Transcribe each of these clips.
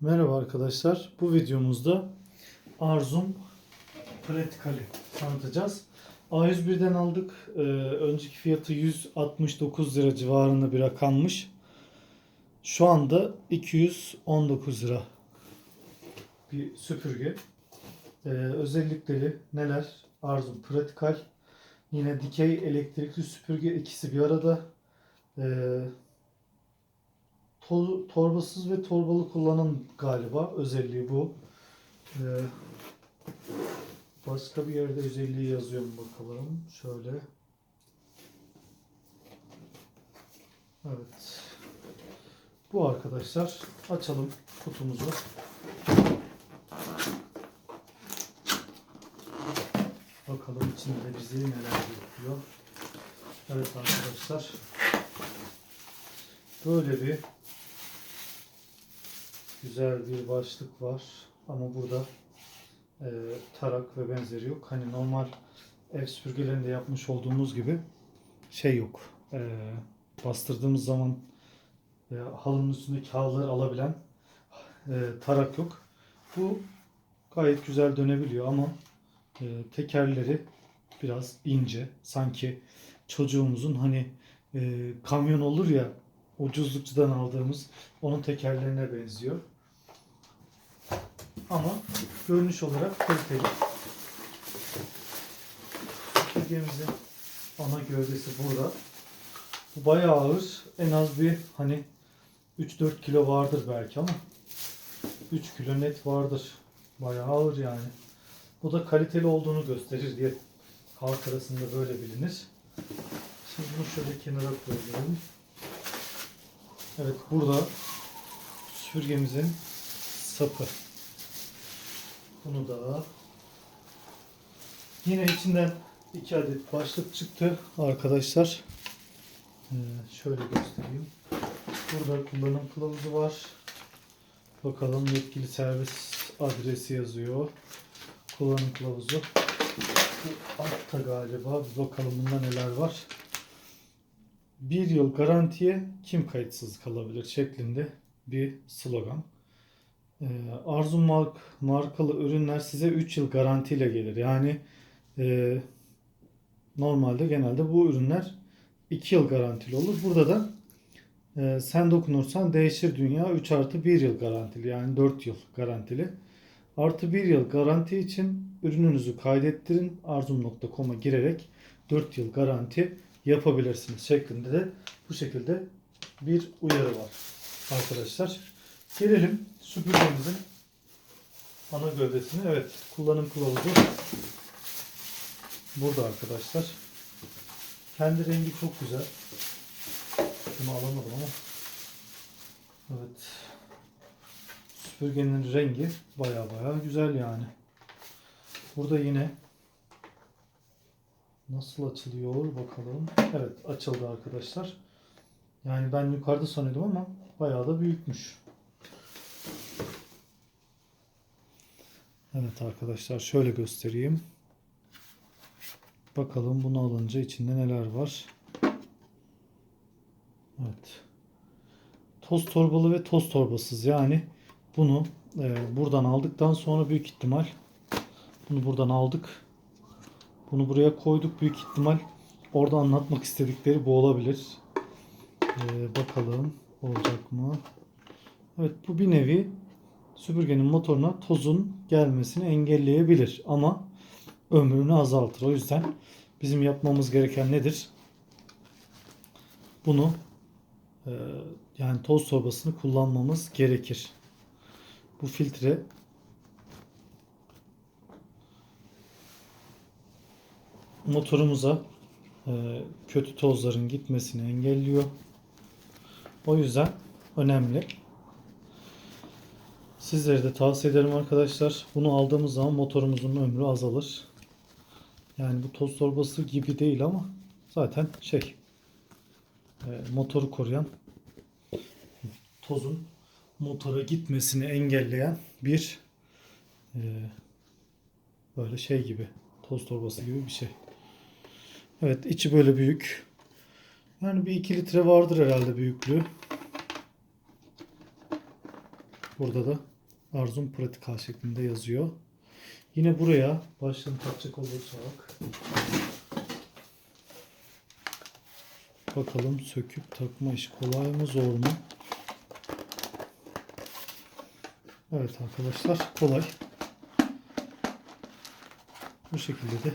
Merhaba arkadaşlar. Bu videomuzda Arzum Pratikali tanıtacağız. A101'den aldık. Ee, önceki fiyatı 169 lira civarında bir rakammış. Şu anda 219 lira bir süpürge. Ee, özellikleri neler? Arzum Pratikal. Yine dikey elektrikli süpürge ikisi bir arada. Ee, to- torbasız ve torbalı kullanım galiba özelliği bu. Ee, başka bir yerde özelliği yazıyor mu bakalım. Şöyle. Evet. Bu arkadaşlar. Açalım kutumuzu. Bakalım içinde bizi neler bekliyor. Evet arkadaşlar. Böyle bir güzel bir başlık var. Ama burada e, tarak ve benzeri yok. Hani normal ev süpürgelerinde yapmış olduğumuz gibi şey yok. E, bastırdığımız zaman e, halının üstündeki halıları alabilen e, tarak yok. Bu gayet güzel dönebiliyor ama e, tekerleri biraz ince. Sanki çocuğumuzun hani e, kamyon olur ya ucuzlukçudan aldığımız onun tekerlerine benziyor. Ama görünüş olarak kaliteli. Süpürgemizin ana gövdesi burada. Bu bayağı ağır. En az bir hani 3-4 kilo vardır belki ama 3 kilo net vardır. Bayağı ağır yani. Bu da kaliteli olduğunu gösterir diye halk arasında böyle bilinir. Şimdi bunu şöyle kenara koyalım. Evet burada süpürgemizin sapı. Bunu da yine içinden iki adet başlık çıktı arkadaşlar. Ee, şöyle göstereyim. Burada kullanım kılavuzu var. Bakalım yetkili servis adresi yazıyor. Kullanım kılavuzu. Bu altta galiba. Bir bakalım bunda neler var. Bir yıl garantiye kim kayıtsız kalabilir şeklinde bir slogan. Ee, Arzu mark, markalı ürünler size 3 yıl garantiyle gelir. Yani e, normalde genelde bu ürünler 2 yıl garantili olur. Burada da e, sen dokunursan değişir dünya 3 artı 1 yıl garantili yani 4 yıl garantili. Artı 1 yıl garanti için ürününüzü kaydettirin arzum.com'a girerek 4 yıl garanti yapabilirsiniz şeklinde de bu şekilde bir uyarı var arkadaşlar. Gelelim süpürgemizin ana gövdesine. Evet kullanım kılavuzu burada arkadaşlar. Kendi rengi çok güzel. Şunu alamadım ama. Evet. Süpürgenin rengi baya baya güzel yani. Burada yine nasıl açılıyor bakalım. Evet açıldı arkadaşlar. Yani ben yukarıda sanıyordum ama bayağı da büyükmüş. Evet arkadaşlar şöyle göstereyim. Bakalım bunu alınca içinde neler var. Evet. Toz torbalı ve toz torbasız yani bunu e, buradan aldıktan sonra büyük ihtimal bunu buradan aldık. Bunu buraya koyduk büyük ihtimal orada anlatmak istedikleri bu olabilir. E, bakalım olacak mı? Evet bu bir nevi süpürgenin motoruna tozun gelmesini engelleyebilir ama ömrünü azaltır. O yüzden bizim yapmamız gereken nedir? Bunu e, yani toz torbasını kullanmamız gerekir. Bu filtre motorumuza e, kötü tozların gitmesini engelliyor. O yüzden önemli. Sizlere de tavsiye ederim arkadaşlar. Bunu aldığımız zaman motorumuzun ömrü azalır. Yani bu toz torbası gibi değil ama zaten şey e, motoru koruyan tozun motora gitmesini engelleyen bir e, böyle şey gibi toz torbası gibi bir şey. Evet içi böyle büyük. Yani bir 2 litre vardır herhalde büyüklüğü. Burada da Arzum Pratikal şeklinde yazıyor. Yine buraya başlığını takacak olursak bakalım söküp takma işi kolay mı zor mu? Evet arkadaşlar kolay. Bu şekilde de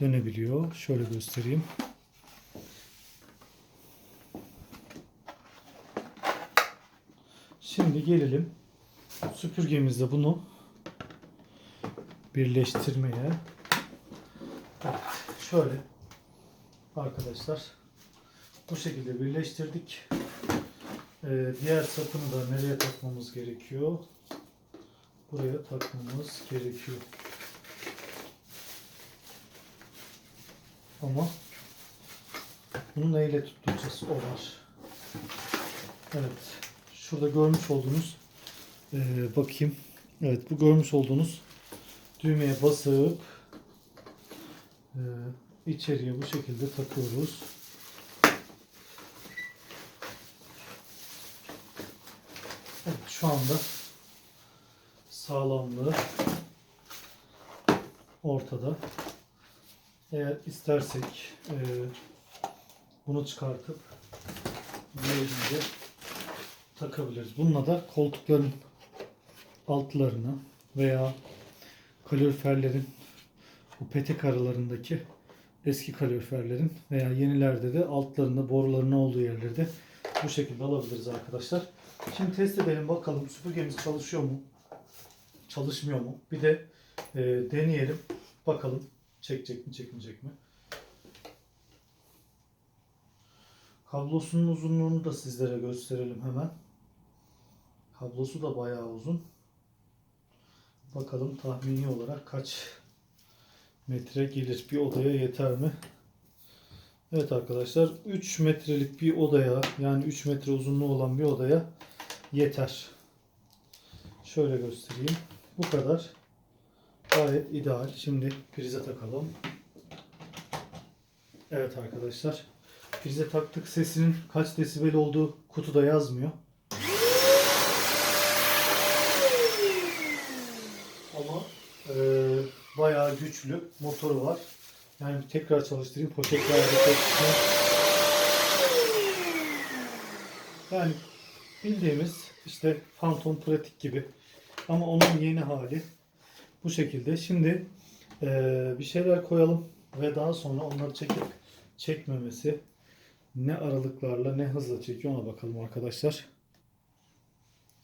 dönebiliyor. Şöyle göstereyim. Şimdi gelelim süpürgemizde bunu birleştirmeye. Evet, şöyle arkadaşlar bu şekilde birleştirdik. Ee, diğer sapını da nereye takmamız gerekiyor? Buraya takmamız gerekiyor. Ama bunu neyle tutturacağız? O var. Evet. Şurada görmüş olduğunuz ee, bakayım. Evet bu görmüş olduğunuz düğmeye basıp e, içeriye bu şekilde takıyoruz. Evet, şu anda sağlamlığı ortada. Eğer istersek e, bunu çıkartıp diğerinde takabiliriz. Bununla da koltukların altlarını veya kaloriferlerin bu petek aralarındaki eski kaloriferlerin veya yenilerde de altlarında boruların olduğu yerlerde bu şekilde alabiliriz arkadaşlar. Şimdi test edelim bakalım süpürgemiz çalışıyor mu? Çalışmıyor mu? Bir de e, deneyelim. Bakalım çekecek mi çekmeyecek mi? Kablosunun uzunluğunu da sizlere gösterelim hemen. Kablosu da bayağı uzun. Bakalım tahmini olarak kaç metre gelir? Bir odaya yeter mi? Evet arkadaşlar 3 metrelik bir odaya yani 3 metre uzunluğu olan bir odaya yeter. Şöyle göstereyim. Bu kadar. Gayet ideal. Şimdi prize takalım. Evet arkadaşlar. Prize taktık. Sesinin kaç desibel olduğu kutuda yazmıyor. Ama e, bayağı güçlü motoru var. Yani tekrar çalıştırayım. Poşetlerde çalıştırayım. Yani bildiğimiz işte Phantom Pratik gibi. Ama onun yeni hali bu şekilde. Şimdi e, bir şeyler koyalım ve daha sonra onları çekip çekmemesi ne aralıklarla ne hızla çekiyor ona bakalım arkadaşlar.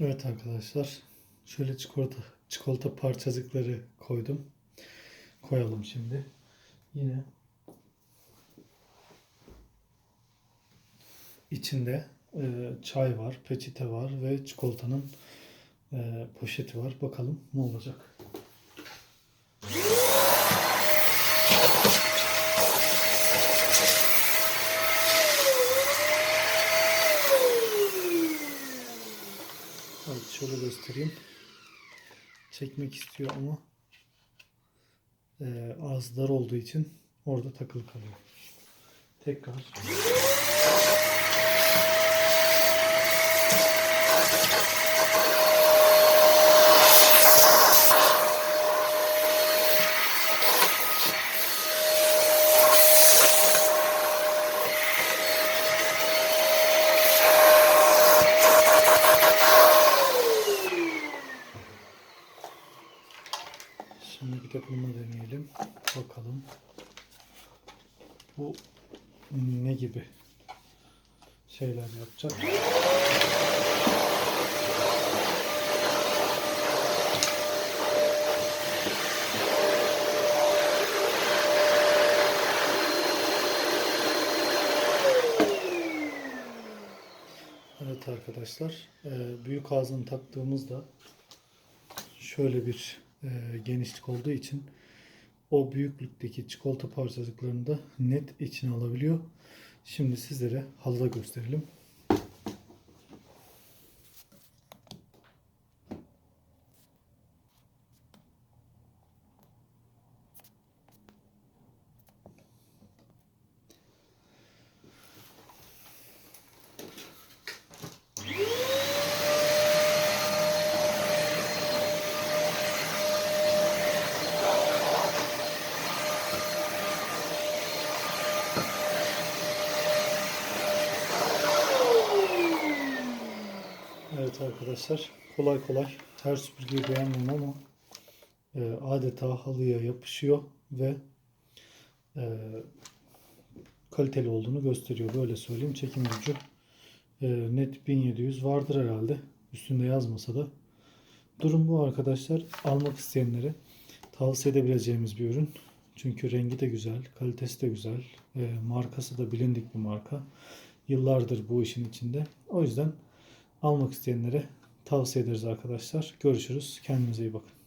Evet arkadaşlar. Şöyle çikolata çikolata parçacıkları koydum. Koyalım şimdi. Yine içinde e, çay var, peçete var ve çikolatanın e, poşeti var. Bakalım ne olacak. Evet şöyle göstereyim. Çekmek istiyor ama e, ağzı dar olduğu için orada takılı kalıyor. Tekrar. Şimdi bir de bunu deneyelim. Bakalım. Bu ne gibi şeyler yapacak. Evet arkadaşlar, e, büyük ağzını taktığımızda şöyle bir e, genişlik olduğu için o büyüklükteki çikolata parçacıklarını da net içine alabiliyor. Şimdi sizlere halıda gösterelim. Arkadaşlar kolay kolay her süpürgeyi beğenmem ama e, adeta halıya yapışıyor ve e, kaliteli olduğunu gösteriyor. Böyle söyleyeyim. Çekim gücü e, net 1700 vardır herhalde. Üstünde yazmasa da. Durum bu arkadaşlar. Almak isteyenlere tavsiye edebileceğimiz bir ürün. Çünkü rengi de güzel, kalitesi de güzel, e, markası da bilindik bir marka. Yıllardır bu işin içinde. O yüzden almak isteyenlere tavsiye ederiz arkadaşlar. Görüşürüz. Kendinize iyi bakın.